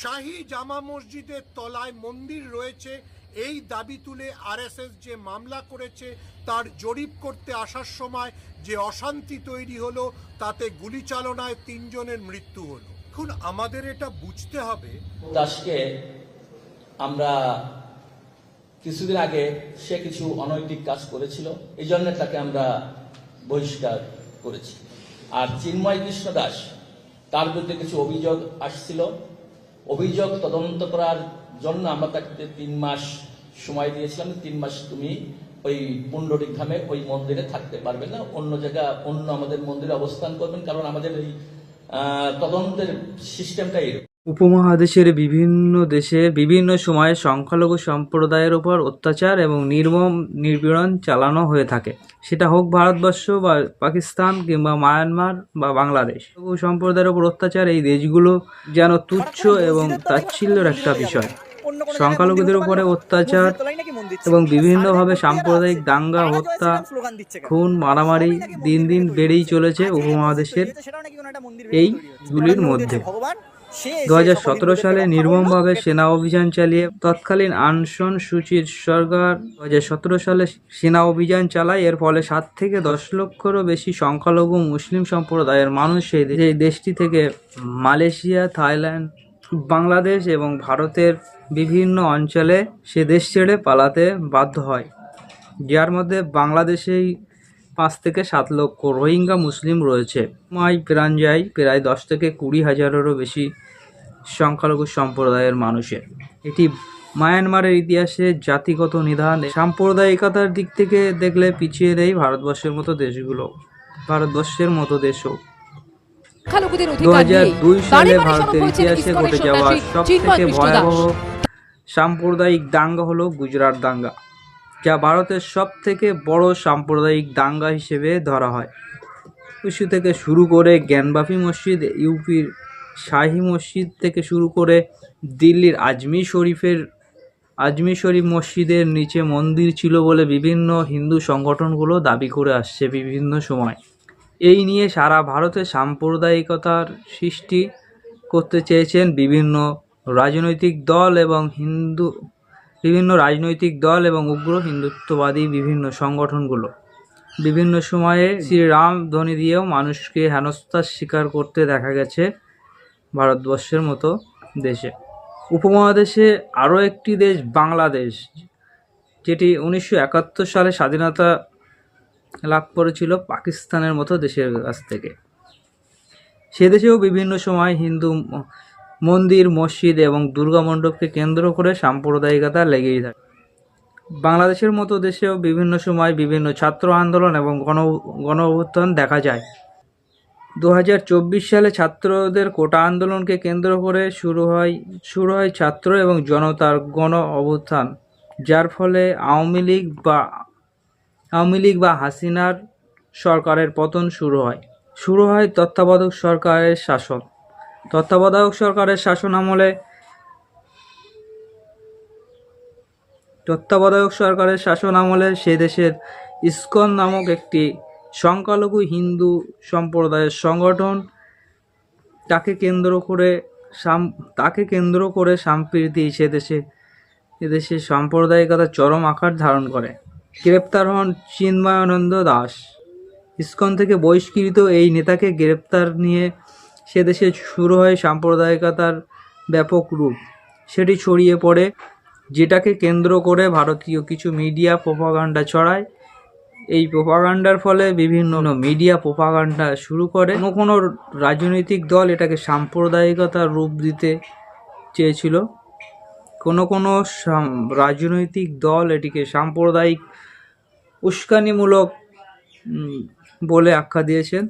শাহী জামা মসজিদের তলায় মন্দির রয়েছে। এই দাবি তুলে আরএসএস যে মামলা করেছে, তার জরিপ করতে আসার সময় যে অশান্তি তৈরি হলো, তাতে গুলি চালনায় তিনজনের মৃত্যু হলো। এখন আমাদের এটা বুঝতে হবে। দাসকে আমরা কিছুদিন আগে সে কিছু অনৈতিক কাজ করেছিল, এই জন্য তাকে আমরা বহিষ্কার করেছি। আর চিন্ময় কৃষ্ণ দাস, তার বিরুদ্ধে কিছু অভিযোগ আসছিল অভিযোগ তদন্ত করার জন্য আমরা তাকে তিন মাস সময় দিয়েছিলাম, তিন মাস তুমি ওই পুণ্ডরিক ধামে ওই মন্দিরে থাকতে পারবে না অন্য জায়গা, অন্য আমাদের মন্দিরে অবস্থান করবেন, কারণ আমাদের এই তদন্তের সিস্টেমটাই এরকম। উপমহাদেশের বিভিন্ন দেশে বিভিন্ন সময়ে সংখ্যালঘু সম্প্রদায়ের উপর অত্যাচার এবং নির্মম নির্পীড়ন চালানো হয়ে থাকে। সেটা হোক ভারতবর্ষ বা পাকিস্তান কিংবা মায়ানমার বা বাংলাদেশ। সম্প্রদায়ের উপর অত্যাচার এই দেশগুলো যেন তুচ্ছ এবং তাচ্ছিল্যর একটা বিষয়। সংখ্যালঘুদের উপরে অত্যাচার এবং বিভিন্নভাবে সাম্প্রদায়িক দাঙ্গা, হত্যা, খুন, মারামারি দিন দিন বেড়েই চলেছে উপমহাদেশের এইগুলির মধ্যে। দু হাজার সতেরো সালে নির্মমভাবে সেনা অভিযান চালিয়ে তৎকালীন আনসন সুচির সরকার দু হাজার সতেরো সালে সেনা অভিযান চালায়। এর ফলে সাত থেকে দশ লক্ষেরও বেশি সংখ্যালঘু মুসলিম সম্প্রদায়ের মানুষ সেই দেশটি থেকে মালয়েশিয়া থাইল্যান্ড বাংলাদেশ এবং ভারতের বিভিন্ন অঞ্চলে সে দেশ ছেড়ে পালাতে বাধ্য হয়। যার মধ্যে বাংলাদেশেই পাঁচ থেকে সাত লক্ষ রোহিঙ্গা মুসলিম রয়েছে। মাই প্রাণ যায় প্রায় দশ থেকে কুড়ি হাজারেরও বেশি সংখ্যালঘু সম্প্রদায়ের মানুষের। এটি মায়ানমারের ইতিহাসে জাতিগত নিধান সাম্প্রদায়িকতার দিক থেকে দেখলে পিছিয়ে নেই ভারতবর্ষের মতো দেশগুলো ভারতবর্ষের মতো দেশও। দু হাজার দুই সালে ভারতের ইতিহাসে ঘটে যাওয়া সব থেকে ভয়াবহ সাম্প্রদায়িক দাঙ্গা হলো গুজরাট দাঙ্গা। যা ভারতের সব থেকে বড় সাম্প্রদায়িক দাঙ্গা হিসেবে ধরা হয়। ইস্যু থেকে শুরু করে জ্ঞানবাফি মসজিদ, ইউপির শাহী মসজিদ থেকে শুরু করে দিল্লির আজমির শরীফের আজমির শরীফ মসজিদের নিচে মন্দির ছিল বলে বিভিন্ন হিন্দু সংগঠনগুলো দাবি করে আসছে বিভিন্ন সময়। এই নিয়ে সারা ভারতে সাম্প্রদায়িকতার সৃষ্টি করতে চেয়েছেন বিভিন্ন রাজনৈতিক দল এবং হিন্দু বিভিন্ন রাজনৈতিক দল এবং উগ্র হিন্দুত্ববাদী বিভিন্ন সংগঠনগুলো। বিভিন্ন সময়ে শ্রীরাম ধ্বনি দিয়েও মানুষকে হেনস্থার শিকার করতে দেখা গেছে ভারতবর্ষের মতো দেশে। উপমহাদেশে আরও একটি দেশ বাংলাদেশ, যেটি উনিশশো একাত্তর সালে স্বাধীনতা লাভ করেছিল পাকিস্তানের মতো দেশের কাছ থেকে। সে দেশেও বিভিন্ন সময় হিন্দু মন্দির, মসজিদ এবং দুর্গা মণ্ডপকে কেন্দ্র করে সাম্প্রদায়িকতা লেগেই থাকে। বাংলাদেশের মতো দেশেও বিভিন্ন সময় বিভিন্ন ছাত্র আন্দোলন এবং গণ গণ অভ্যুত্থান দেখা যায়। দু হাজার চব্বিশ সালে ছাত্রদের কোটা আন্দোলনকে কেন্দ্র করে শুরু হয় শুরু হয় ছাত্র এবং জনতার গণ অভ্যুত্থান যার ফলে আওয়ামী লীগ বা, আওয়ামী লীগ বা হাসিনার সরকারের পতন শুরু হয়। শুরু হয় তত্ত্বাবধায়ক সরকারের শাসন। তত্ত্বাবধায়ক সরকারের শাসন আমলে তত্ত্বাবধায়ক সরকারের শাসন আমলে সে দেশের ইস্কন নামক একটি সংখ্যালঘু হিন্দু সম্প্রদায়ের সংগঠন তাকে কেন্দ্র করে তাকে কেন্দ্র করে সম্প্রীতি সে দেশে এদেশে সাম্প্রদায়িকতা চরম আকার ধারণ করে। গ্রেপ্তার হন চিন্ময়ানন্দ দাস। ইস্কন থেকে বহিষ্কৃত এই নেতাকে গ্রেপ্তার নিয়ে সে দেশে শুরু হয় সাম্প্রদায়িকতার ব্যাপক রূপ। সেটি ছড়িয়ে পড়ে, যেটাকে কেন্দ্র করে ভারতীয় কিছু মিডিয়া প্রোপাগান্ডা ছড়ায়। এই প্রোপাগান্ডার ফলে বিভিন্ন মিডিয়া প্রোপাগান্ডা শুরু করে। কোনো কোনো রাজনৈতিক দল এটাকে সাম্প্রদায়িকতার রূপ দিতে চেয়েছিল। কোনো কোনো রাজনৈতিক দল এটিকে সাম্প্রদায়িক উস্কানিমূলক বলে আখ্যা দিয়েছেন।